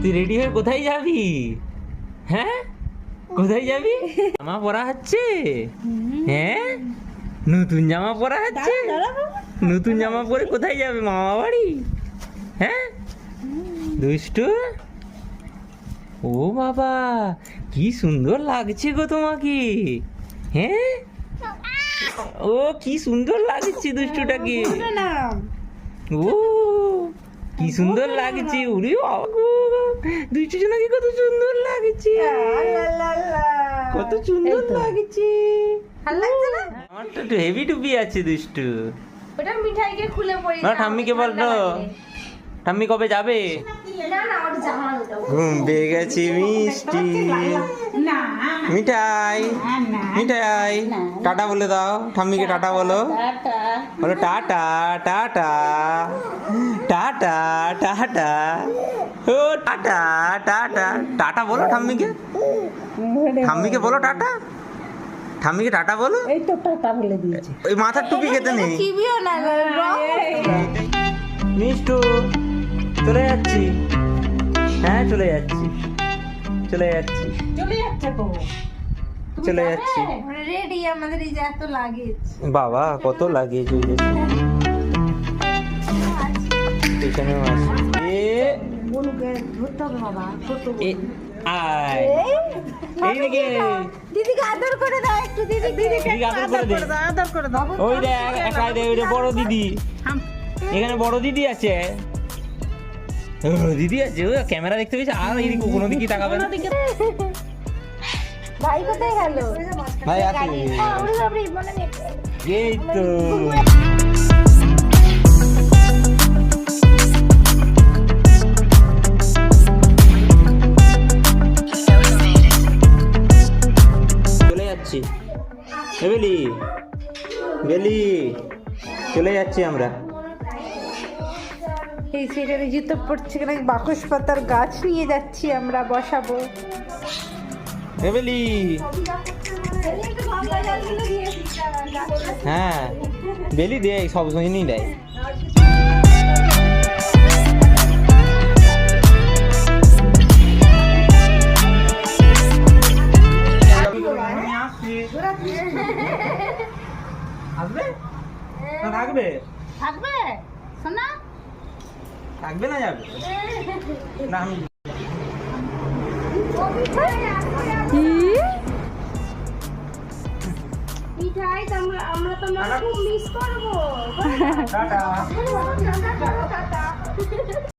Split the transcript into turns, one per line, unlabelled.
তুই রেডি হয়ে কোথায় যাবি হ্যাঁ কোথায় যাবি জামা পরা হচ্ছে হ্যাঁ নতুন জামা পরা হচ্ছে নতুন জামা পরে কোথায় যাবে মামা বাড়ি হ্যাঁ দুষ্টু ও বাবা কি সুন্দর লাগছে গো তোমাকে হ্যাঁ ও কি সুন্দর লাগছে দুষ্টুটাকে ও কি সুন্দর লাগছে বাবা। গো দুষ্টু কত সুন্দর লাগছে। কত সুন্দর লাগছে।
ভালো লাগছে না?
আমারটা একটু হেভি টুপি আছে দুষ্টু।
ওটা মিঠাইকে খুলে পড়ি
না ঠাম্মিকে বলতো। ঠাম্মি কবে যাবে?
না না ওটা জামা ওটা।
ঘুম পেয়ে গেছে মিষ্টি।
না
মিঠাই মিঠাই। টাটা বলে দাও ঠাম্মিকে টাটা বলো। বলো টাটা টাটা। Tata tata. ও টাটা টাটা। টাটা বলো ঠাম্মিকে। ঠাম্মিকে বলো টাটা। ঠাম্মিকে টাটা বলো।
এই তো টাটা বলে দিয়েছে।
ওই মাথার টুপি খেতে নেই। মিষ্টু চলে যাচ্ছি। হ্যাঁ চলে যাচ্ছি। চলে যাচ্ছি।
চলে যাচ্ছে তো।
চলে যাচ্ছি।
রেডি আমাদের এই যে এত লাগেজ
বাবা কত লাগে চলে স্টেশনেও আছে। এ
বলুকে ধরতে হবে বাবা ছোট
এ আয় এই দিকে
দিদিকে আদর করে দাও একটু দিদি দিদিকে
দিদিকে আদর করে দে।
আদর করে দাও।
ওই দেখ একাই ওই বড় দিদি। এখানে বড় দিদি আছে। দিদি আছে ও ক্যামেরা দেখতে পেয়েছে আর এইদিকে কোনো দিকে তাকাবে না।
ভাই কোথায় গেল?
ভাই আছে এই তো। চলে যাচ্ছি। বেলি বেলি চলে যাচ্ছি আমরা।
এই সেখানে জুতো পড়ছে কিনা? বাকস পাতার গাছ নিয়ে যাচ্ছি আমরা বসাবো।
হ্যাঁ বেলি দেয় সব দিনই দেয় থাকবে?
থাকবে?
থাকবে না যাবে? না আমি
আমরা তো খুব মিস করব।